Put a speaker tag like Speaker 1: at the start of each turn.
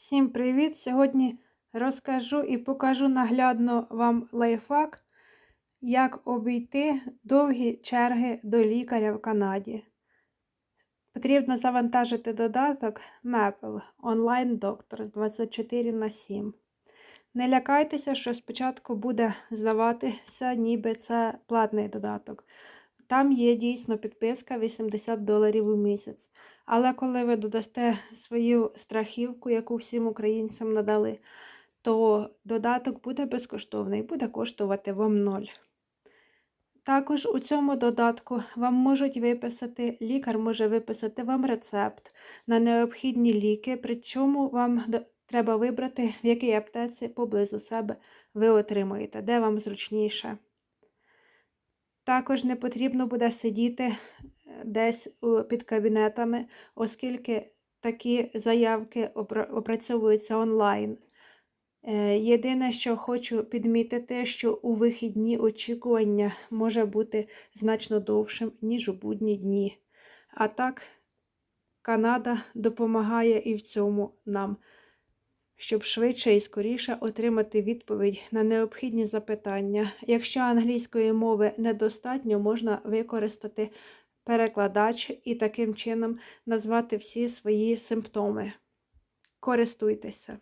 Speaker 1: Всім привіт! Сьогодні розкажу і покажу наглядно вам лайфхак, як обійти довгі черги до лікаря в Канаді. Потрібно завантажити додаток Maple онлайн доктор з 24 на 7. Не лякайтеся, що спочатку буде здаватися, ніби це платний додаток. Там є дійсно підписка 80 доларів у місяць. Але коли ви додасте свою страхівку, яку всім українцям надали, то додаток буде безкоштовний, буде коштувати вам ноль. Також у цьому додатку вам можуть виписати, лікар може виписати вам рецепт на необхідні ліки, причому вам треба вибрати, в якій аптеці поблизу себе ви отримаєте, де вам зручніше. Також не потрібно буде сидіти е, десь під кабінетами, оскільки такі заявки опрацьовуються онлайн. Е, єдине, що хочу підмітити, що у вихідні очікування може бути значно довшим, ніж у будні дні. А так, Канада допомагає і в цьому нам щоб швидше і скоріше отримати відповідь на необхідні запитання. Якщо англійської мови недостатньо, можна використати перекладач і таким чином назвати всі свої симптоми. Користуйтеся.